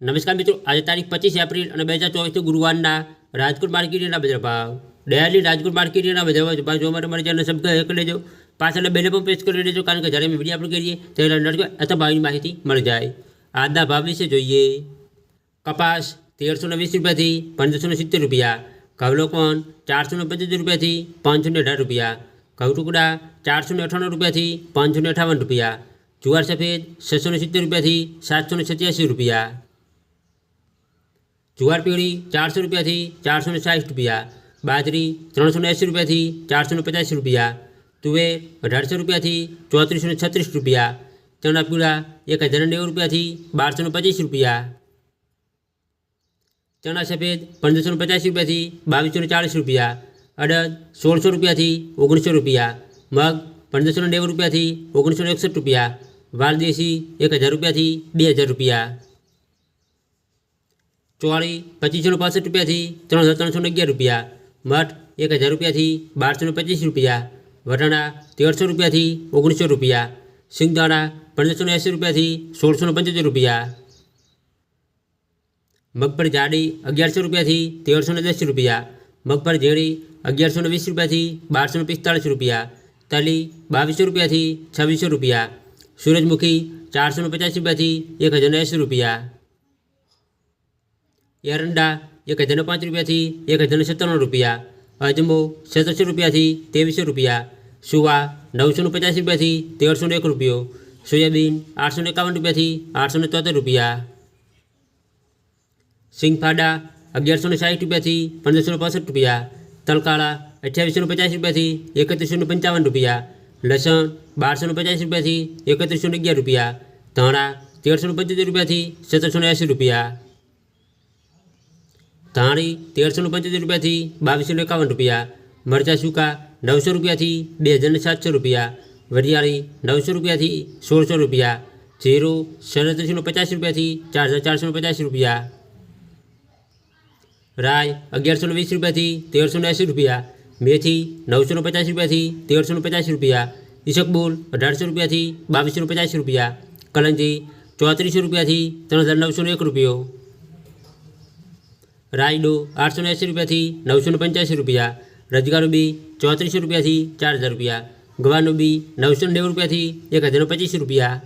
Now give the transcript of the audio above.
નમસ્કાર મિત્રો આજે તારીખ પચીસ એપ્રિલ અને બે હજાર ચોવીસથી ગુરુવારના રાજકોટ માર્કેટના બજાર ભાવ ડેલી રાજકોટ માર્કેટના બજાર ભાવ જોવા માટે મારી ચેનલ સબસ્ક્રાઈબ કરી લેજો પાછળ બેલે પણ પ્રેસ કરી લેજો કારણ કે જ્યારે અમે વિડીયો અપલોડ કરીએ ત્યારે નડકો અથવા ભાવની માહિતી મળી જાય આજના ભાવ વિશે જોઈએ કપાસ તેરસો ને વીસ રૂપિયાથી પંદરસો ને સિત્તેર રૂપિયા ઘઉલોકોન ચારસો ને પંચોતેર રૂપિયાથી પાંચસો ને અઢાર રૂપિયા ઘઉ ટુકડા ચારસો ને અઠ્ઠાણું રૂપિયાથી પાંચસો ને અઠાવન રૂપિયા જુવાર સફેદ છસો ને સિત્તેર રૂપિયાથી સાતસો ને સત્યાસી રૂપિયા જુવાર પીળી ચારસો રૂપિયાથી ચારસો ને સાઠ રૂપિયા બાજરી ત્રણસો ને એંસી રૂપિયાથી ચારસો ને પચાસ રૂપિયા તુવેર અઢારસો રૂપિયાથી ચોત્રીસો ને છત્રીસ રૂપિયા ચણા પીળા એક હજાર નેવું રૂપિયાથી બારસો ને પચીસ રૂપિયા ચણા સફેદ પંદરસો ને પચાસ રૂપિયાથી બાવીસો ને ચાળીસ રૂપિયા અડદ સોળસો રૂપિયાથી ઓગણીસો રૂપિયા મગ પંદરસો ને નેવું રૂપિયાથી ઓગણીસો ને એકસઠ રૂપિયા વાલદેશી એક હજાર રૂપિયાથી બે હજાર રૂપિયા ચોળી પચીસો ને પાસઠ રૂપિયાથી ત્રણ હજાર ત્રણસો ને અગિયાર રૂપિયા મઠ એક હજાર રૂપિયાથી બારસો ને પચીસ રૂપિયા વટાણા તેરસો રૂપિયાથી ઓગણીસો રૂપિયા સિંગદાણા પંદરસો ને એંસી રૂપિયાથી સોળસો ને પંચોતેર રૂપિયા મગફળી જાડી અગિયારસો રૂપિયાથી તેરસો ને દસ રૂપિયા મગફળી ઝેડી અગિયારસો ને વીસ રૂપિયાથી બારસો ને પિસ્તાળીસ રૂપિયા તલી બાવીસો રૂપિયાથી છવ્વીસો રૂપિયા સૂરજમુખી ચારસો ને પચાસ રૂપિયાથી એક હજાર ને એંસી રૂપિયા એરંડા એક હજાર ને પાંચ રૂપિયાથી એક હજાર ને સત્તાણું રૂપિયા અજમો સત્તરસો રૂપિયાથી ત્રેવીસો રૂપિયા સુવા નવસો ને પચાસ રૂપિયાથી તેરસો ને એક રૂપિયો સોયાબીન આઠસો ને એકાવન રૂપિયાથી આઠસો ને તોતેર રૂપિયા સિંગફાડા અગિયારસો ને સાઠ રૂપિયાથી પંદરસો ને પાસઠ રૂપિયા તલકાળા અઠ્યાવીસો ને પચાસ રૂપિયાથી એકત્રીસો ને પંચાવન રૂપિયા લસણ બારસો ને પચાસ રૂપિયાથી એકત્રીસો ને અગિયાર રૂપિયા ધાણા તેરસો ને પંચોતેર રૂપિયાથી સત્તરસો ને એંસી રૂપિયા ધાણી તેરસો ને પંચોતેર રૂપિયાથી બાવીસો ને એકાવન રૂપિયા મરચાં સૂકા નવસો રૂપિયાથી બે હજાર ને સાતસો રૂપિયા વરિયાળી નવસો રૂપિયાથી સોળસો રૂપિયા જીરું સાડત્રીસો ને પચાસ રૂપિયાથી ચાર હજાર ચારસો ને પચાસ રૂપિયા રાય અગિયારસો ને વીસ રૂપિયાથી તેરસો ને એંસી રૂપિયા મેથી નવસો ને પચાસ રૂપિયાથી તેરસો ને પચાસ રૂપિયા ઈસકબુલ અઢારસો રૂપિયાથી બાવીસો ને પચાસ રૂપિયા કલંજી ચોત્રીસો રૂપિયાથી ત્રણ હજાર નવસો ને એક રૂપિયો રાયડો આઠસો ને એંસી રૂપિયાથી નવસો ને પંચ્યાસી રૂપિયા, રજગારું બી ચોત્રીસો રૂપિયાથી ચાર હજાર રૂપિયા, ગવાનું બી નવસો નેવું રૂપિયાથી એક હજાર પચીસ રૂપિયા